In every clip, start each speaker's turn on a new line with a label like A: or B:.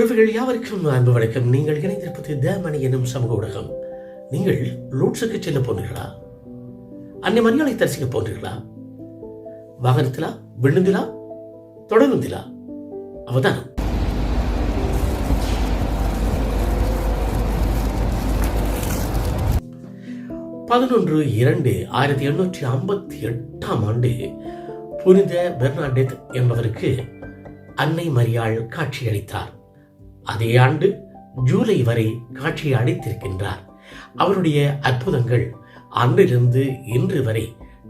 A: உறவுகள் யாவருக்கும் அன்பு வணக்கம். நீங்கள் இணைந்திருப்பது தேமணி எனும் சமூக ஊடகம். நீங்கள் லூட்ஸுக்கு செல்ல போனீர்களா அன்னை மரியாதை தரிசிக்க போன்றீர்களா வாகனத்திலா? விழுந்திலா? தொடர்ந்திலா? அவதானம். பதினொன்று இரண்டு ஆயிரத்தி எண்ணூற்றி ஐம்பத்தி எட்டாம் ஆண்டு புனித பெர்னாடெத் என்பவருக்கு அன்னை மரியாள் காட்சியளித்தார். அதே ஆண்டு ஜூலை வரை காட்சியை அளித்திருக்கின்றார். அவருடைய அற்புதங்கள் அன்றிலிருந்து இன்று வரை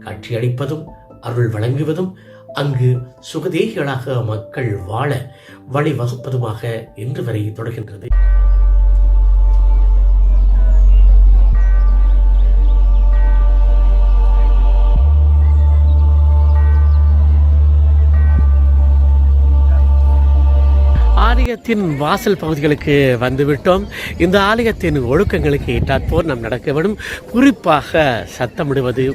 A: காட்சியளிப்பதும் அருள் வழங்குவதும் அங்கு சுகதேகிகளாக மக்கள் வாழ வழிவகுப்பதுமாக இன்று வரை தொடர்கின்றது. ஆலயத்தின் வாசல் பகுதிகளுக்கு வந்துவிட்டோம். இந்த ஆலயத்தின் ஒழுக்கங்களுக்கு ஏற்றாற்போர் நாம் நடக்க வேண்டும். குறிப்பாக சத்தமிடுவது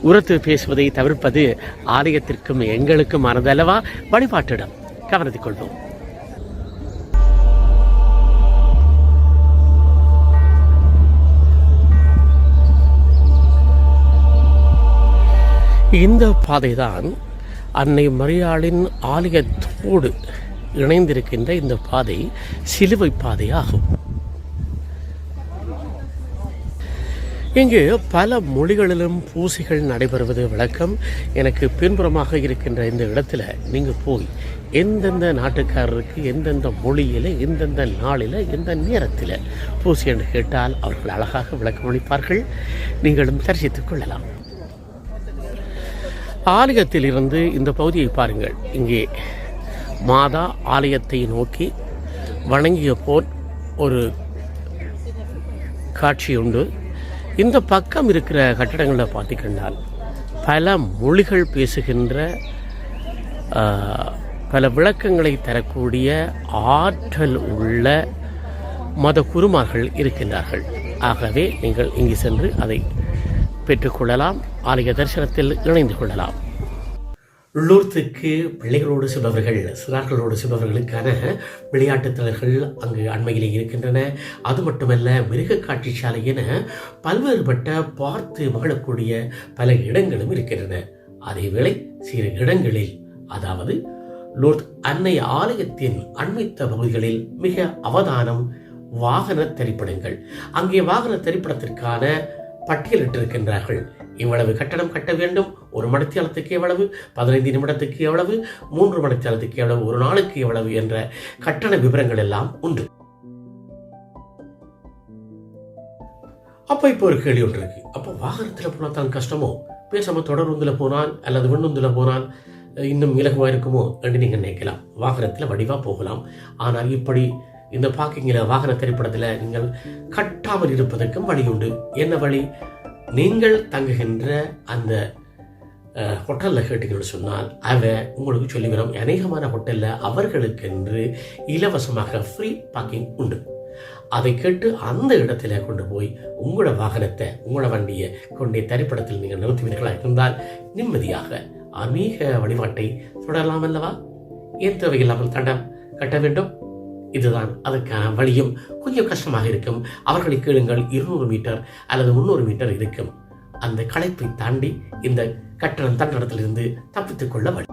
A: உரத்து பேசுவதை தவிர்ப்பது ஆலயத்திற்கும் எங்களுக்கும் மனதளவா? வழிபாட்டிடம் கவனத்தில் கொள்வோம். இந்த பாதைதான் அன்னை மரியாளின் ஆலயத்தோடு இணைந்திருக்கின்ற இந்த பாதை சிலுவை பாதை ஆகும் இங்கு பல மொழிகளிலும் பூசைகள் நடைபெறுவது வழக்கம். எனக்கு பின்புறமாக இருக்கின்ற இந்த இடத்துல நீங்கள் போய் எந்தெந்த நாட்டுக்காரருக்கு எந்தெந்த மொழியில் எந்தெந்த நாளில் எந்த நேரத்தில் பூசி என்று கேட்டால் அவர்கள் அழகாக விளக்கமளிப்பார்கள். நீங்களும் தரிசித்துக் கொள்ளலாம். ஆலயத்தில் இருந்து இந்த பகுதியை பாருங்கள். இங்கே மாதா ஆலயத்தை நோக்கி வணங்கிய போல் ஒரு காட்சி உண்டு. இந்த பக்கம் இருக்கிற கட்டடங்களை பார்த்திக்கண்டால் பல மொழிகள் பேசுகின்ற பல விளக்கங்களை தரக்கூடிய ஆற்றல் உள்ள மத குருமார்கள் இருக்கின்றார்கள். ஆகவே நீங்கள் இங்கு சென்று அதை பெற்றுக்கொள்ளலாம் ஆலய தரிசனத்தில் இணைந்து கொள்ளலாம். உள்ளூர்த்துக்கு பிள்ளைகளோடு செல்பவர்கள் சிறார்களோடு செல்பவர்களுக்கான விளையாட்டுத் தளர்கள் அங்கு அண்மையிலே இருக்கின்றன. அது மட்டுமல்ல மிருக காட்சிச்சாலை என பல்வேறுபட்ட பார்த்து மகிழக்கூடிய பல இடங்களும் இருக்கின்றன. அதேவேளை சில இடங்களில் அதாவது லோர்த் அன்னை ஆலயத்தின் அண்மித்த பகுதிகளில் மிக அவதானம் வாகன திரைப்படங்கள் அங்கே வாகன திரைப்படத்திற்கான பட்டியலிட்டிருக்கின்றார்கள். இவ்வளவு கட்டணம் கட்ட வேண்டும்? ஒரு மணித்தியாலத்துக்கு எவ்வளவு? பதினைந்து நிமிடத்துக்கு எவ்வளவு? மூன்று மணித்தியாலத்துக்கு எவ்வளவு? ஒரு நாளுக்கு எவ்வளவு? என்ற கட்டண விவரங்கள் எல்லாம் உண்டு. அப்போ இப்போ ஒரு கேள்வி ஒன்று இருக்கு. அப்போ வாகனத்தில் போனால் தான் கஷ்டமோ? பேசாமல் தொடர்ந்துல போனால் அல்லது விண்ணுந்துல போனால் இன்னும் இலகுவாக இருக்குமோ என்று நீங்கள் நினைக்கலாம். வாகனத்தில் வடிவாக போகலாம். ஆனால் இப்படி இந்த பார்க்கிங்கில் வாகன திரைப்படத்தில் நீங்கள் கட்டாமல் இருப்பதற்கும் வழி உண்டு. என்ன வழி? நீங்கள் தங்குகின்ற அந்த ஹோட்டலில் கேட்டீங்கன்னு சொன்னால் அவ உங்களுக்கு சொல்லிவிடும் அநேகமான ஹோட்டலில் அவர்களுக்கென்று இலவசமாக ஃப்ரீ பார்க்கிங் உண்டு. அதை கேட்டு அந்த இடத்துல கொண்டு போய் உங்களோட வாகனத்தை உங்களோட வண்டியை கொண்டே தரிப்படத்தில் நீங்கள் நிறுத்துவீர்களாக இருந்தால் நிம்மதியாக ஆன்மீக வழிபாட்டை தொடரலாம் அல்லவா? ஏன் தேவையில்லாமல் தண்டம் கட்ட வேண்டும்? இதுதான் அதற்கான வழியும். கொஞ்சம் கஷ்டமாக இருக்கும். அவர்களை கேளுங்கள். இருநூறு மீட்டர் அல்லது முந்நூறு மீட்டர் இருக்கும். அந்த களைப்பை தாண்டி இந்த கட்டணம் தண்டனத்திலிருந்து தப்பித்துக் கொள்ள வழி